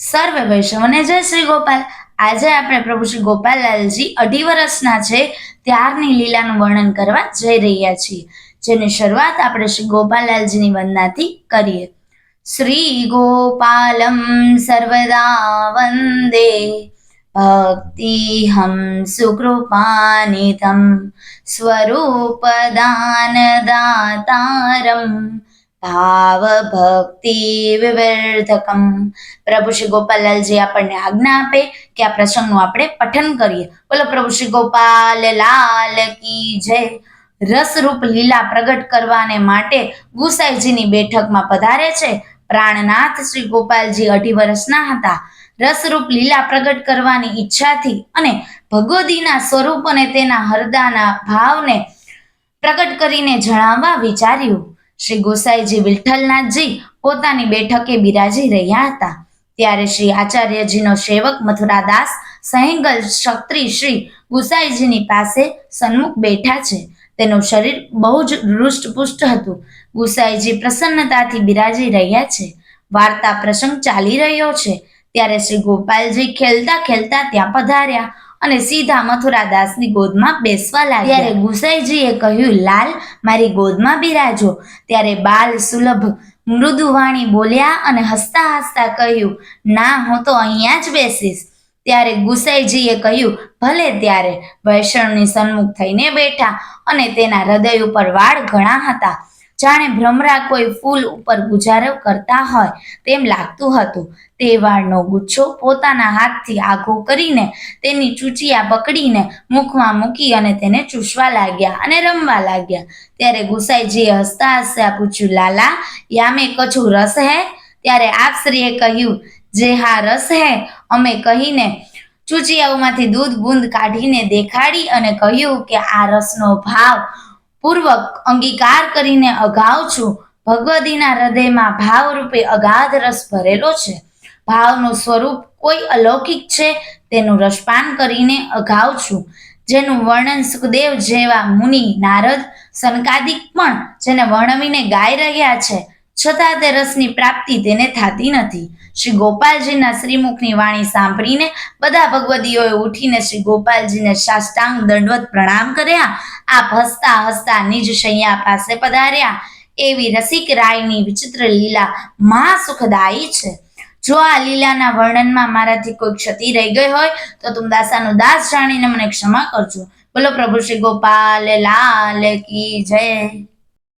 સર્વે વૈષ્ણવને જય શ્રી ગોપાલ. આજે આપણે પ્રભુ શ્રી ગોપાલલાલજી અઢી વર્ષના છે, ત્યારની લીલાનું વર્ણન કરવા જઈ રહ્યા છીએ, જેની શરૂઆત આપણે શ્રી ગોપાલલાલજીની વંદનાથી કરીએ. શ્રી ગોપાલમ સર્વદા વંદે. ભક્તિહમ સુકૃપાનિધમ. સ્વરૂપદાનદાતારમ ભાવ ભક્તિ વિવર્ધકમ પ્રભુ શ્રી ગોપાલલાલજી આપણને આજ્ઞા આપે કે આ પ્રસંગનું આપણે પઠન કરીએ. બોલો પ્રભુ શ્રી ગોપાલ લાલ કી જય. રસરૂપ લીલા પ્રગટ કરવાને માટે ગુસાઈજીની બેઠકમાં પધારે છે. પ્રાણનાથ શ્રી ગોપાલજી અઢી વર્ષના હતા. રસરૂપ લીલા પ્રગટ કરવાની ઈચ્છાથી અને ભગવદીના સ્વરૂપ અને તેના હરદાના ભાવને પ્રગટ કરીને જણાવવા વિચાર્યું. શ્રી ગોસાઈજી વિઠ્ઠલનાથજી પોતાની બેઠકે બિરાજી રહ્યા હતા. ત્યારે શ્રી આચાર્યજીનો સેવક મથુરાદાસ સહેંગલ ક્ષત્રિ શ્રી ગુસાઈજીની પાસે સન્મુખ બેઠા છે. તેનું શરીર બહુ જ હૃષ્ટપુષ્ટ હતું. ગુસાઈજી પ્રસન્નતાથી બિરાજી રહ્યા છે. વાર્તા પ્રસંગ ચાલી રહ્યો છે. ત્યારે શ્રી ગોપાલજી ખેલતા ખેલતા ત્યાં પધાર્યા. અને સીધા મથુરાદાસની ગોદમાં બેસવા લાગ્યા. ત્યારે ગુસાઈજીએ કહ્યું, લાલ, મારી ગોદમાં બિરાજો. ત્યારે બાલ સુલભ મૃદુવાણી બોલ્યા અને હસતા હસતા કહ્યું, ના, હું તો અહીંયા જ બેસીશ. ત્યારે ગુસાઈજીએ કહ્યું, ભલે ત્યારે. વૈષ્ણવની સન્મુખ થઈને બેઠા અને તેના હૃદય ઉપર વાળ ઘણા હતા. જાણે ભ્રમરા કોઈ ફૂલ ઉપર ગુજારો કરતા હોય તેમ લાગતું હતું. તે વાળનો ગુચ્છો પોતાના હાથથી આઘો કરીને તેની ચૂચિયા પકડીને મુખમાં મૂકી અને તેને ચૂસવા લાગ્યા અને રમવા લાગ્યા. ત્યારે ગુસાઈજીએ હસતા હસતા પૂછ્યું, લાલા, યામે કછું રસ હે? ત્યારે આપશ્રીએ કહ્યું, જે હા રસ હે, અમે કહીને ચૂચિયાઓમાંથી દૂધ બૂંદ કાઢીને દેખાડી અને કહ્યું કે આ રસનો ભાવ પૂર્વક અંગીકાર કરીને અગાઉ છું. ભગવદીના હૃદયમાં ભાવરૂપે અગાધ રસ ભરેલો છે. ભાવનું સ્વરૂપ કોઈ અલૌકિક છે, તેનું રસપાન કરીને અગાઉ છું. જેનું વર્ણન સુખદેવ જેવા મુનિ નારદ સનકાદિક પણ જેને વર્ણવીને ગાઈ રહ્યા છે. છતાં તે રસની પ્રાપ્તિ તેને થતી નથી. શ્રી ગોપાલજીના શ્રીમુખની વાણી સાંભળીને બધા ભગવદીઓએ ઉઠીને શ્રી ગોપાલજીને સાષ્ટાંગ દંડવત પ્રણામ કર્યા. આપ હસતા હસતા નિજ શૈયા પાસે પધાર્યા. એવી રસિક રાયની વિચિત્ર લીલા મહા સુખદાયી છે. જો આ લીલાના વર્ણનમાં મારાથી કોઈ ક્ષતિ રહી ગઈ હોય, તો તું દાસાનું દાસ જાણીને મને ક્ષમા કરજો. બોલો પ્રભુ શ્રી ગોપાલ, લાલ કી જય.